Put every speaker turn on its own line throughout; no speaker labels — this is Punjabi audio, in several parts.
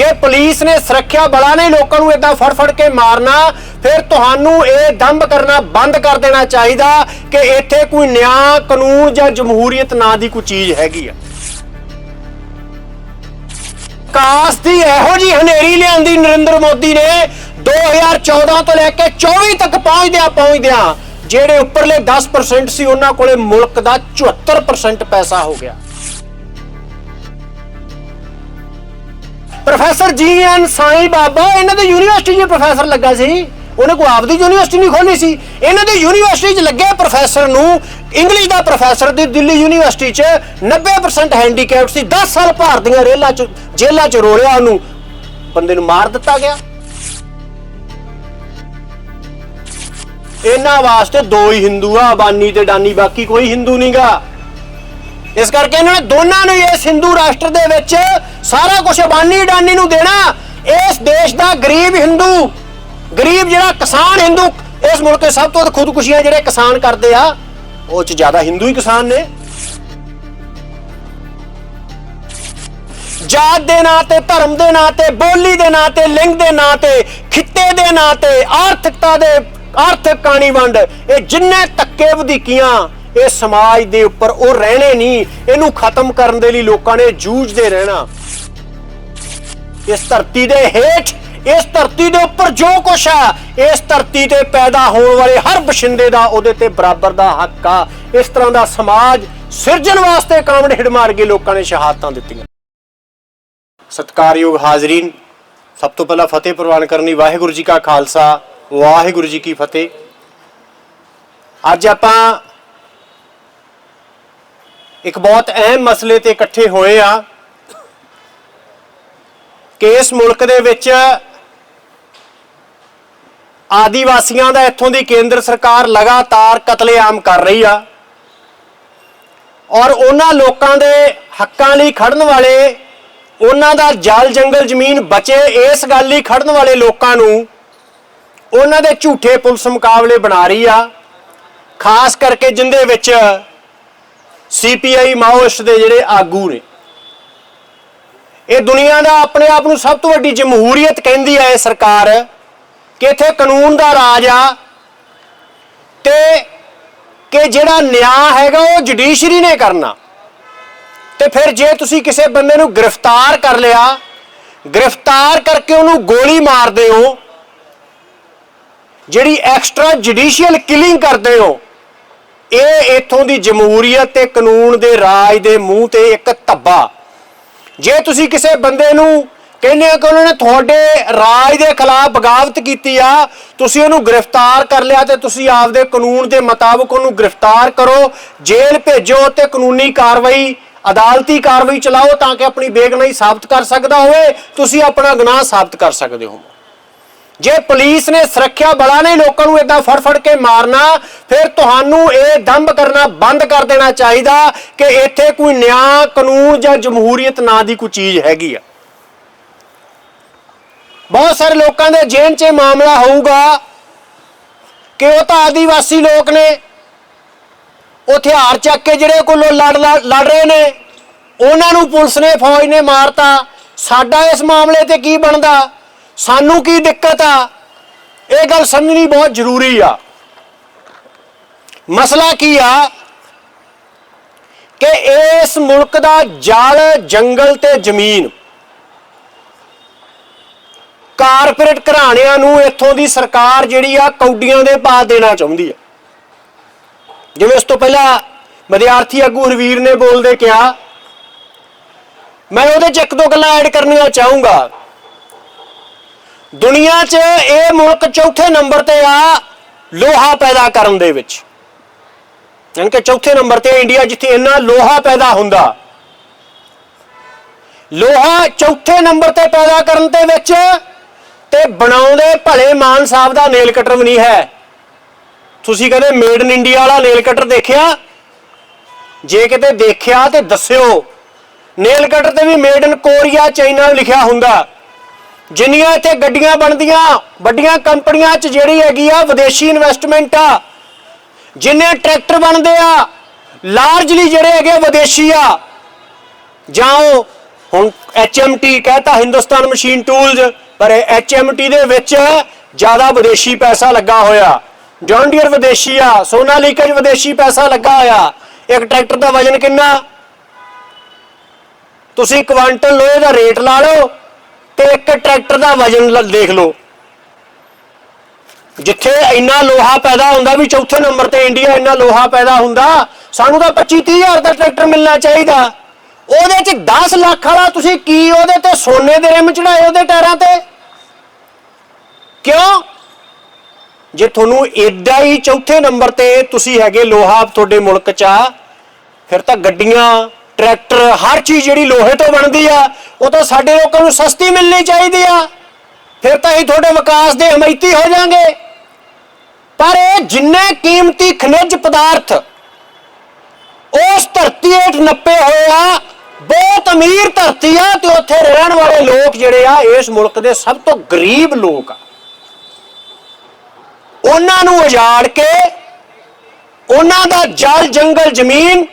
ਜੇ ਪੁਲਿਸ ਨੇ ਸੁਰੱਖਿਆ ਬਲਾਂ ਨੇ ਲੋਕਾਂ ਨੂੰ ਇਦਾਂ ਫੜ ਫੜ ਕੇ ਮਾਰਨਾ, ਫਿਰ ਤੁਹਾਨੂੰ ਇਹ ਦੰਭ ਕਰਨਾ ਬੰਦ ਕਰ ਦੇਣਾ ਚਾਹੀਦਾ ਕਿ ਇੱਥੇ ਕੋਈ ਨਿਆਂ, ਕਾਨੂੰਨ ਜਾਂ ਜਮਹੂਰੀਅਤ ਨਾਂ ਦੀ ਕੋਈ ਚੀਜ਼ ਹੈਗੀ ਆ। ਕਾਸ ਦੀ ਇਹੋ ਜੀ ਹਨੇਰੀ ਲਿਆਂਦੀ ਨਰਿੰਦਰ ਮੋਦੀ ਨੇ 2014 ਤੋਂ ਲੈ ਕੇ 24 ਤੱਕ ਪਹੁੰਚਦਿਆਂ ਪਹੁੰਚਦਿਆਂ, ਜਿਹੜੇ ਉੱਪਰਲੇ 10% ਸੀ, ਉਹਨਾਂ ਕੋਲੇ ਮੁਲਕ ਦਾ 74% ਪੈਸਾ ਹੋ ਗਿਆ। ਪ੍ਰੋਫੈਸਰ ਜੀ ਐਨ ਸਾਈਂ ਬਾਬਾ, ਇਹਨਾਂ ਦੇ ਯੂਨੀਵਰਸਿਟੀ 'ਚ ਪ੍ਰੋਫੈਸਰ ਲੱਗਾ ਸੀ। ਉਹਨੇ ਕੋਈ ਆਪਦੀ ਯੂਨੀਵਰਸਿਟੀ ਨਹੀਂ ਖੋਲੀ ਸੀ। ਇਹਨਾਂ ਦੀ ਯੂਨੀਵਰਸਿਟੀ 'ਚ ਲੱਗੇ ਪ੍ਰੋਫੈਸਰ ਨੂੰ ਇੰਗਲਿਸ਼ ਦਾ ਪ੍ਰੋਫੈਸਰ ਦੀ ਦਿੱਲੀ ਯੂਨੀਵਰਸਿਟੀ 'ਚ 90% ਹੈਂਡੀਕੈਪਟ ਸੀ। 10 ਸਾਲ ਭਾਰਤੀਆਂ ਰੇਲਾਂ 'ਚ, ਜੇਲ੍ਹਾਂ 'ਚ ਰੋਲਿਆ ਉਹਨੂੰ। ਬੰਦੇ ਨੂੰ ਮਾਰ ਦਿੱਤਾ ਗਿਆ। ਇਹਨਾਂ ਵਾਸਤੇ ਦੋ ਹੀ ਹਿੰਦੂ ਆ, ਅਬਾਨੀ ਤੇ ਡਾਨੀ, ਬਾਕੀ ਕੋਈ ਹਿੰਦੂ ਨਹੀਂਗਾ ਇਸ ਕਰਕੇ ਇਹਨਾਂ ਨੇ ਦੋਨਾਂ ਨੂੰ ਇਸ ਹਿੰਦੂ ਰਾਸ਼ਟਰ ਦੇ ਵਿੱਚ ਸਾਰਾ ਕੁਝ ਅਬਾਨੀ ਡਾਨੀ ਨੂੰ ਦੇਣਾ। ਇਸ ਦੇਸ਼ ਦਾ ਗਰੀਬ ਹਿੰਦੂ, ਗਰੀਬ ਜਿਹੜਾ ਕਿਸਾਨ ਹਿੰਦੂ, ਇਸ ਮੁਲਕ ਦੇ ਸਭ ਤੋਂ ਖੁਦਕੁਸ਼ੀਆਂ ਜਿਹੜੇ ਕਿਸਾਨ ਕਰਦੇ ਆ, ਉਹ ਚ ਜ਼ਿਆਦਾ ਹਿੰਦੂ ਹੀ ਕਿਸਾਨ ਨੇ। ਜਾਤ ਦੇ ਨਾਂ ਤੇ, ਧਰਮ ਦੇ ਨਾਂ ਤੇ, ਬੋਲੀ ਦੇ ਨਾਂ ਤੇ, ਲਿੰਗ ਦੇ ਨਾਂ ਤੇ, ਖਿੱਤੇ ਦੇ ਨਾਂ ਤੇ, ਆਰਥਿਕਤਾ ਦੇ, ਆਰਥਿਕ ਕਾਣੀ ਵੰਡ ਇਹ ਜਿੰਨੇ ਤੱਕੇ ਵਧੀਕੀਆਂ, ਇਹ ਸਮਾਜ ਦੇ ਉੱਪਰ ਉਹ ਰਹਿਣੇ ਨਹੀਂ। ਇਹਨੂੰ ਖਤਮ ਕਰਨ ਦੇ ਲਈ ਲੋਕਾਂ ਨੇ ਜੂਝਦੇ ਰਹਿਣਾ। ਇਸ ਧਰਤੀ ਦੇ ਹੇਠ, ਇਸ ਧਰਤੀ ਦੇ ਉੱਪਰ ਜੋ ਕੁਛ ਆ, ਇਸ ਧਰਤੀ ਤੇ ਪੈਦਾ ਹੋਣ ਵਾਲੇ ਹਰ ਬਸ਼ਿੰਦੇ ਦਾ ਉਹਦੇ ਤੇ ਬਰਾਬਰ ਦਾ ਹੱਕ ਆ। ਇਸ ਤਰ੍ਹਾਂ ਦਾ ਸਮਾਜ ਸਿਰਜਣ ਵਾਸਤੇ ਕਾਮੜ ਹਿੜ ਮਾਰ ਕੇ ਲੋਕਾਂ ਨੇ ਸ਼ਹਾਦਤਾਂ ਦਿੱਤੀਆਂ। ਸਤਿਕਾਰਯੋਗ ਹਾਜ਼ਰੀਨ, ਸਭ ਤੋਂ ਪਹਿਲਾਂ ਫਤਿਹ ਪ੍ਰਵਾਨ ਕਰਨੀ ਵਾਹਿਗੁਰੂ ਜੀ ਕਾ ਖਾਲਸਾ, ਵਾਹਿਗੁਰੂ ਜੀ ਕੀ ਫਤਿਹ। ਅੱਜ ਆਪਾਂ ਇੱਕ ਬਹੁਤ ਅਹਿਮ ਮਸਲੇ ਤੇ ਇਕੱਠੇ ਹੋਏ ਆ। ਕਿ ਇਸ ਮੁਲਕ ਦੇ ਵਿੱਚ ਆਦੀਵਾਸੀਆਂ ਦਾ ਇੱਥੋਂ ਦੀ ਕੇਂਦਰ ਸਰਕਾਰ ਲਗਾਤਾਰ ਕਤਲੇਆਮ ਕਰ ਰਹੀ ਆ। ਔਰ ਉਹਨਾਂ ਲੋਕਾਂ ਦੇ ਹੱਕਾਂ ਲਈ ਖੜਨ ਵਾਲੇ, ਉਹਨਾਂ ਦਾ ਜਲ ਜੰਗਲ ਜ਼ਮੀਨ ਬਚੇ ਇਸ ਗੱਲ ਲਈ ਖੜਨ ਵਾਲੇ ਲੋਕਾਂ ਨੂੰ ਉਹਨਾਂ ਦੇ ਝੂਠੇ ਪੁਲਿਸ ਮੁਕਾਬਲੇ ਬਣਾ ਰਹੀ ਆ। ਖਾਸ ਕਰਕੇ ਜਿੰਦੇ ਵਿੱਚ ਸੀਪੀਆਈ ਮਾਓਇਸਟ ਦੇ ਜਿਹੜੇ ਆਗੂ ਨੇ। ਇਹ ਦੁਨੀਆ ਦਾ ਆਪਣੇ ਆਪ ਨੂੰ ਸਭ ਤੋਂ ਵੱਡੀ ਜਮਹੂਰੀਅਤ ਕਹਿੰਦੀ ਹੈ ਇਹ ਸਰਕਾਰ ਕਿ ਇੱਥੇ ਕਾਨੂੰਨ ਦਾ ਰਾਜ ਆ ਤੇ ਕਿ ਜਿਹੜਾ ਨਿਆਂ ਹੈਗਾ ਉਹ ਜੁਡੀਸ਼ਰੀ ਨੇ ਕਰਨਾ। ਤੇ ਫਿਰ ਜੇ ਤੁਸੀਂ ਕਿਸੇ ਬੰਦੇ ਨੂੰ ਗ੍ਰਿਫਤਾਰ ਕਰ ਲਿਆ, ਗ੍ਰਿਫਤਾਰ ਕਰਕੇ ਉਹਨੂੰ ਗੋਲੀ ਮਾਰਦੇ ਹੋ ਜਿਹੜੀ ਐਕਸਟਰਾ ਜੁਡੀਸ਼ੀਅਲ ਕਿਲਿੰਗ ਕਰਦੇ ਹੋ, ਇਹ ਇਥੋਂ ਦੀ ਜਮਹੂਰੀਅਤ ਤੇ ਕਾਨੂੰਨ ਦੇ ਰਾਜ ਦੇ ਮੂੰਹ ਤੇ ਇੱਕ ਧੱਬਾ। ਜੇ ਤੁਸੀਂ ਕਿਸੇ ਬੰਦੇ ਨੂੰ ਕਹਿੰਦੇ ਹੋ ਕਿ ਉਹਨਾਂ ਨੇ ਤੁਹਾਡੇ ਰਾਜ ਦੇ ਖਿਲਾਫ ਬਗਾਵਤ ਕੀਤੀ ਆ, ਤੁਸੀਂ ਉਹਨੂੰ ਗ੍ਰਿਫਤਾਰ ਕਰ ਲਿਆ ਤੇ ਤੁਸੀਂ ਆਪਦੇ ਕਾਨੂੰਨ ਦੇ ਮੁਤਾਬਕ ਉਹਨੂੰ ਗ੍ਰਿਫਤਾਰ ਕਰੋ, ਜੇਲ੍ਹ ਭੇਜੋ ਤੇ ਕਾਨੂੰਨੀ ਕਾਰਵਾਈ, ਅਦਾਲਤੀ ਕਾਰਵਾਈ ਚਲਾਓ ਤਾਂ ਕਿ ਆਪਣੀ ਬੇਗਨਾਹੀ ਸਾਬਤ ਕਰ ਸਕਦਾ ਹੋਵੇ, ਤੁਸੀਂ ਆਪਣਾ ਗੁਨਾਹ ਸਾਬਤ ਕਰ ਸਕਦੇ ਹੋ। ਜੇ ਪੁਲਿਸ ਨੇ ਸੁਰੱਖਿਆ ਬਲਾਂ ਨੇ ਲੋਕਾਂ ਨੂੰ ਇਦਾਂ ਫੜ ਫੜ ਕੇ ਮਾਰਨਾ, ਫਿਰ ਤੁਹਾਨੂੰ ਇਹ ਦੰਭ ਕਰਨਾ ਬੰਦ ਕਰ ਦੇਣਾ ਚਾਹੀਦਾ ਕਿ ਇੱਥੇ ਕੋਈ ਨਿਆਂ, ਕਾਨੂੰਨ ਜਾਂ ਜਮਹੂਰੀਅਤ ਨਾਂ ਦੀ ਕੋਈ ਚੀਜ਼ ਹੈਗੀ ਆ। ਬਹੁਤ ਸਾਰੇ ਲੋਕਾਂ ਦੇ ਜੇਲ੍ਹ 'ਚ ਇਹ ਮਾਮਲਾ ਹੋਊਗਾ ਕਿ ਉਹ ਤਾਂ ਆਦੀਵਾਸੀ ਲੋਕ ਨੇ। ਉਹ ਹਥਿਆਰ ਚੱਕ ਕੇ ਜਿਹੜੇ ਕੋਲੋਂ ਲੜ ਲੜ ਲੜ ਰਹੇ ਨੇ, ਉਹਨਾਂ ਨੂੰ ਪੁਲਿਸ ਨੇ ਫੌਜ ਨੇ ਮਾਰਤਾ। ਸਾਡਾ ਇਸ ਮਾਮਲੇ ਤੇ ਕੀ ਬਣਦਾ? ਸਾਨੂੰ ਕੀ ਦਿੱਕਤ ਆ? ਇਹ ਗੱਲ ਸਮਝਣੀ ਬਹੁਤ ਜ਼ਰੂਰੀ ਆ। ਮਸਲਾ ਕੀ ਆ? ਕਿ ਇਸ ਮੁਲਕ ਦਾ ਜਲ, ਜੰਗਲ ਤੇ ਜ਼ਮੀਨ ਕਾਰਪੋਰੇਟ ਘਰਾਣਿਆਂ ਨੂੰ ਇੱਥੋਂ ਦੀ ਸਰਕਾਰ ਜਿਹੜੀ ਆ ਕੌਡੀਆਂ ਦੇ ਪਾ ਦੇਣਾ ਚਾਹੁੰਦੀ ਆ। ਜਿਵੇਂ ਉਸ ਤੋਂ ਪਹਿਲਾਂ ਵਿਦਿਆਰਥੀ ਆਗੂ ਹਰਵੀਰ ਨੇ ਬੋਲਦੇ ਕਿਹਾ, ਮੈਂ ਉਹਦੇ ਚ ਇੱਕ ਦੋ ਗੱਲਾਂ ਐਡ ਕਰਨੀਆਂ ਚਾਹੂੰਗਾ। ਦੁਨੀਆ 'ਚ ਇਹ ਮੁਲਕ ਚੌਥੇ ਨੰਬਰ ਤੇ ਆ, ਲੋਹਾ ਪੈਦਾ ਕਰਨ ਦੇ ਵਿੱਚ। ਯਾਨੀ ਕਿ ਚੌਥੇ ਨੰਬਰ ਤੇ ਇੰਡੀਆ ਜਿੱਥੇ ਇੰਨਾ ਲੋਹਾ ਪੈਦਾ ਹੁੰਦਾ। ਲੋਹਾ ਚੌਥੇ ਨੰਬਰ ਤੇ ਪੈਦਾ ਕਰਨ ਦੇ ਵਿੱਚ ਤੇ ਬਣਾਉਂਦੇ ਭਲੇ ਮਾਨ ਸਾਹਿਬ ਦਾ ਨੇਲ ਕਟਰ ਵੀ ਨਹੀਂ ਹੈ। ਤੁਸੀਂ ਕਹਿੰਦੇ ਮੇਡ ਇਨ ਇੰਡੀਆ ਵਾਲਾ ਨੇਲ ਕਟਰ ਦੇਖਿਆ? ਜੇ ਕਿਤੇ ਦੇਖਿਆ ਤੇ ਦੱਸਿਓ। ਨੇਲ ਕਟਰ ਤੇ ਵੀ ਮੇਡ ਇਨ ਕੋਰੀਆ ਚਾਈਨਾ ਲਿਖਿਆ ਹੁੰਦਾ। ਜਿੰਨੀਆਂ ਇੱਥੇ ਗੱਡੀਆਂ ਬਣਦੀਆਂ, ਵੱਡੀਆਂ ਕੰਪਨੀਆਂ 'ਚ ਜਿਹੜੀ ਹੈਗੀ ਆ ਵਿਦੇਸ਼ੀ ਇਨਵੈਸਟਮੈਂਟ ਆ, ਜਿੰਨੇ ਟਰੈਕਟਰ ਬਣਦੇ ਆ ਲਾਰਜਲੀ ਜਿਹੜੇ ਹੈਗੇ ਵਿਦੇਸ਼ੀ ਆ। ਜਾਂ ਉਹ ਹੁਣ HMT ਕਹਤਾ ਹਿੰਦੁਸਤਾਨ ਮਸ਼ੀਨ ਟੂਲਸ ਪਰ HMT ਦੇ ਵਿੱਚ ਜ਼ਿਆਦਾ ਵਿਦੇਸ਼ੀ ਪੈਸਾ ਲੱਗਾ ਹੋਇਆ। ਜੌਨ ਡੀਅਰ ਵਿਦੇਸ਼ੀ ਆ ਸੋਨਾਲੀਕਾ 'ਚ ਵਿਦੇਸ਼ੀ ਪੈਸਾ ਲੱਗਾ ਹੋਇਆ। ਇੱਕ ਟਰੈਕਟਰ ਦਾ ਵਜਨ ਕਿੰਨਾ? ਤੁਸੀਂ ਕੁਆਂਟਲ ਲੋਹੇ ਦਾ ਰੇਟ ਲਾ ਲਓ ਤੇ ਇੱਕ ਟਰੈਕਟਰ ਦਾ ਵਜਨ ਦੇਖ ਲਓ। ਜਿੱਥੇ ਇੰਨਾ ਲੋਹਾ ਪੈਦਾ ਹੁੰਦਾ ਵੀ ਚੌਥੇ ਨੰਬਰ ਤੇ ਇੰਡੀਆ ਇੰਨਾ ਲੋਹਾ ਪੈਦਾ ਹੁੰਦਾ, ਸਾਨੂੰ ਤਾਂ 25 30 ਦਾ ਟਰੈਕਟਰ ਮਿਲਣਾ ਚਾਹੀਦਾ। ਉਹਦੇ ਚ 10 ਲੱਖ ਵਾਲਾ ਤੁਸੀਂ ਕੀ ਉਹਦੇ ਤੇ ਸੋਨੇ ਦੇ ਰਿਮ ਚੜਾਏ ਉਹਦੇ ਟਾਇਰਾਂ ਤੇ? ਕਿਉਂ? ਜੇ ਤੁਹਾਨੂੰ ਏਡਾ ਹੀ ਚੌਥੇ ਨੰਬਰ ਤੇ ਤੁਸੀਂ ਹੈਗੇ ਲੋਹਾ ਤੁਹਾਡੇ ਮੁਲਕ ਚ ਆ ਫਿਰ ਤਾਂ ਗੱਡੀਆਂ, ਟਰੈਕਟਰ, ਹਰ ਚੀਜ਼ ਜਿਹੜੀ ਲੋਹੇ ਤੋਂ ਬਣਦੀ ਆ ਉਹ ਤਾਂ ਸਾਡੇ ਲੋਕਾਂ ਨੂੰ ਸਸਤੀ ਮਿਲਣੀ ਚਾਹੀਦੀ ਆ। ਫਿਰ ਤਾਂ ਇਹ ਤੁਹਾਡੇ ਵਿਕਾਸ ਦੇ ਹਮਾਇਤੀ ਹੋ ਜਾਣਗੇ ਪਰ ਇਹ ਜਿੰਨੇ ਕੀਮਤੀ ਖਣਿਜ ਪਦਾਰਥ ਉਸ ਧਰਤੀ ਹੇਠ ਨੱਪੇ ਹੋਏ ਆ, ਬਹੁਤ ਅਮੀਰ ਧਰਤੀ ਆ ਤੇ ਉੱਥੇ ਰਹਿਣ ਵਾਲੇ ਲੋਕ ਜਿਹੜੇ ਆ, ਇਸ ਮੁਲਕ ਦੇ ਸਭ ਤੋਂ ਗਰੀਬ ਲੋਕ ਆ। ਉਹਨਾਂ ਨੂੰ ਉਜਾੜ ਕੇ, ਉਹਨਾਂ ਦਾ ਜਲ ਜੰਗਲ ਜ਼ਮੀਨ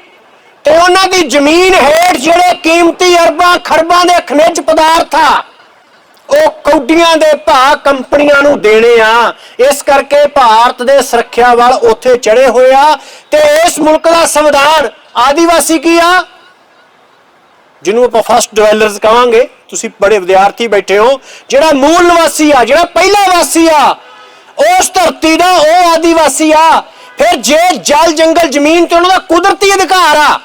ਤੇ ਉਹਨਾਂ ਦੀ ਜ਼ਮੀਨ ਹੇਠ ਜਿਹੜੇ ਕੀਮਤੀ ਅਰਬਾਂ, ਖਰਬਾਂ ਦੇ ਖਣਿਜ ਪਦਾਰਥ ਆ, ਉਹ ਕੌਡੀਆਂ ਦੇ ਭਾਅ ਕੰਪਨੀਆਂ ਨੂੰ ਦੇਣੇ ਆ। ਇਸ ਕਰਕੇ ਭਾਰਤ ਦੇ ਸੁਰੱਖਿਆ ਵੱਲ ਉੱਥੇ ਚੜੇ ਹੋਏ ਆ ਤੇ ਇਸ ਮੁਲਕ ਦਾ ਸੰਵਿਧਾਨ ਆਦੀਵਾਸੀ ਕੀ ਆ? ਜਿਹਨੂੰ ਆਪਾਂ ਫਸਟ ਡਵੈਲਰਸ ਕਹਾਂਗੇ। ਤੁਸੀਂ ਬੜੇ ਵਿਦਿਆਰਥੀ ਬੈਠੇ ਹੋ। ਜਿਹੜਾ ਮੂਲ ਨਿਵਾਸੀ ਆ, ਜਿਹੜਾ ਪਹਿਲਾ ਵਾਸੀ ਆ, ਉਸ ਧਰਤੀ ਦਾ ਉਹ ਆਦੀਵਾਸੀ ਆ। ਫਿਰ ਜੇ ਜਲ, ਜੰਗਲ, ਜ਼ਮੀਨ ਤੇ ਉਹਨਾਂ ਦਾ ਕੁਦਰਤੀ ਅਧਿਕਾਰ ਆ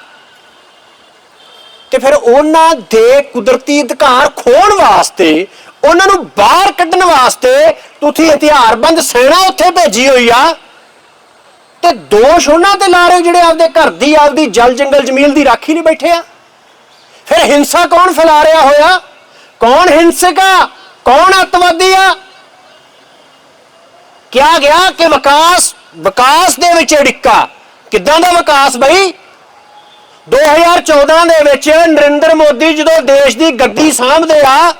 ਤੇ ਫਿਰ ਉਹਨਾਂ ਦੇ ਕੁਦਰਤੀ ਅਧਿਕਾਰ ਖੋਣ ਵਾਸਤੇ, ਉਹਨਾਂ ਨੂੰ ਬਾਹਰ ਕੱਢਣ ਵਾਸਤੇ ਤੁਸੀਂ ਹਥਿਆਰਬੰਦ ਸੈਨਾ ਉੱਥੇ ਭੇਜੀ ਹੋਈ ਆ। ਤੇ ਦੋਸ਼ ਉਹਨਾਂ ਤੇ ਲਾ ਰਹੇ ਜਿਹੜੇ ਆਪਦੇ ਘਰ ਦੀ, ਆਪਦੀ ਜਲ ਜੰਗਲ ਜ਼ਮੀਨ ਦੀ ਰਾਖੀ ਨਹੀਂ ਬੈਠੇ ਆ। ਫਿਰ ਹਿੰਸਾ ਕੌਣ ਫੈਲਾ ਰਿਹਾ ਹੋਇਆ? ਕੌਣ ਹਿੰਸਕ ਆ? ਕੌਣ ਅੱਤਵਾਦੀ ਆ? ਕਿਹਾ ਗਿਆ ਕਿ ਵਿਕਾਸ ਵਿਕਾਸ ਦੇ ਵਿੱਚ ਅੜਿੱਕਾ। ਕਿੱਦਾਂ ਦਾ ਵਿਕਾਸ ਬਈ? 2014 ਦੇ ਵਿੱਚ ਨਰਿੰਦਰ ਮੋਦੀ ਜਦੋਂ ਦੇਸ਼ ਦੀ ਗੱਡੀ ਸਾਂਭਦੇ ਆ,